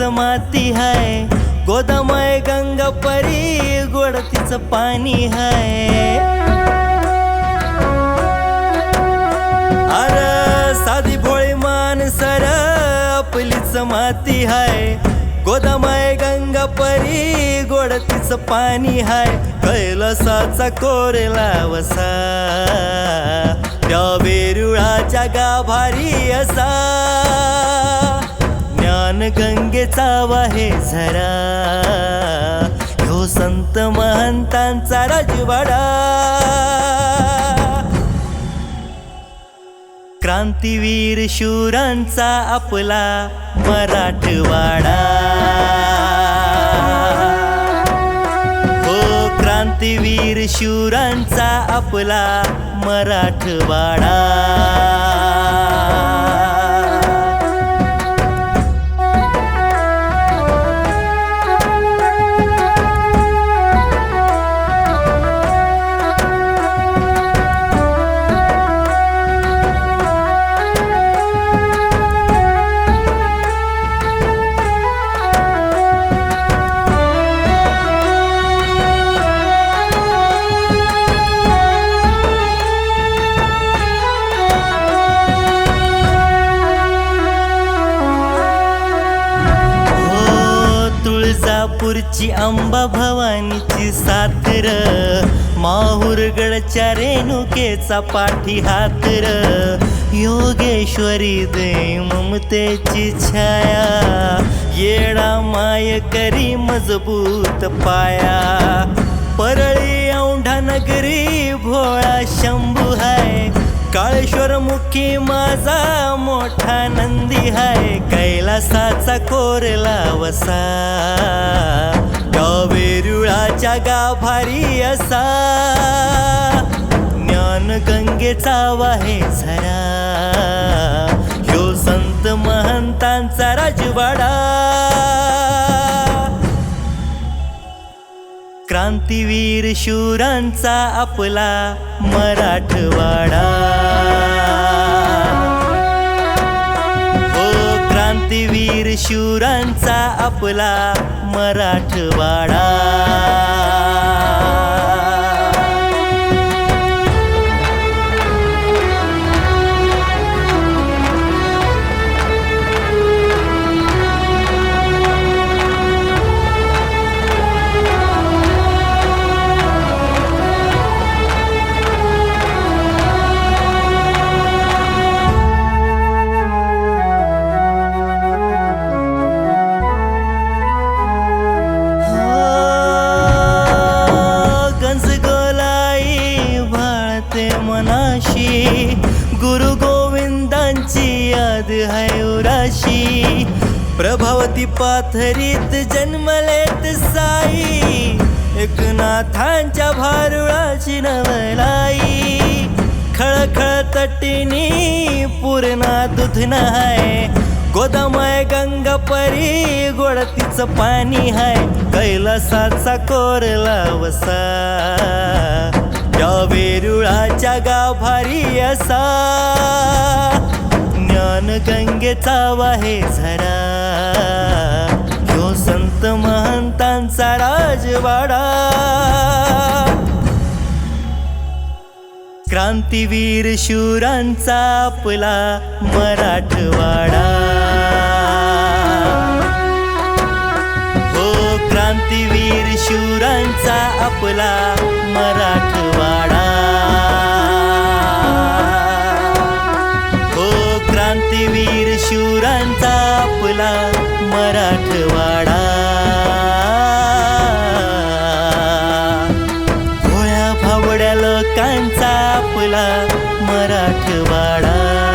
माती हाय गोदामय गंगा परी गोड तिचं पाणी हाय. अर साधी भोळी माणसर आपलीच माती हाय. गोदामय गंगा परी गोड तिचं पाणी हाय. कैलासाचा कोरला वसा त्या वेरुळाच्या गाभारी असा. गंगेचा वाहे झरा. ह्यो संत महंतांचा राजवाडा. क्रांतीवीर शूरांचा आपला मराठवाडा. हो क्रांतीवीर शूरांचा आपला मराठवाडा. तुळजापूरची अंबा भवानीची सातर माहुरगडच्या रेणुकेचा पाठी हातर. योगेश्वरी दे ममतेची छाया येडा माय करी मजबूत पाया. परळी औंढा नगरी भोळा शंभू हाय काळेश्वर मुखी माझा मोठा नंदी हाय कैलासाचा कोरला वसा. जागा गाभारी असा. ज्ञान गंगेचा वाहे झरा. ह्यो संत महंतांचा राजवाडा. क्रांतीवीर शूरांचा आपला मराठवाडा. वीर शूरांचा आपला मराठवाडा. मनाशी गुरु गोविंदांची याद आहे उराशी प्रभावती पाथरीत जन्मलेत साई एकनाथांच्या भारुळाची नवलाई खळखळ तटिनी पूर्णा दुधना हाय गोदामय गंगा परी गोडतीचं पाणी हाय कैलासाचा कोरला वसा. वेरुळाच्या गाभारी असा. ज्ञान गंगेचा वाहे झरा. ह्यो संत महंतांचा राजवाडा. क्रांतीवीर शूरांचा आपला मराठवाडा. हो क्रांतीवीर शूरांचा आपला आपला मराठवाडा. भोळ्या भावड्या लोकांचा आपला मराठवाडा.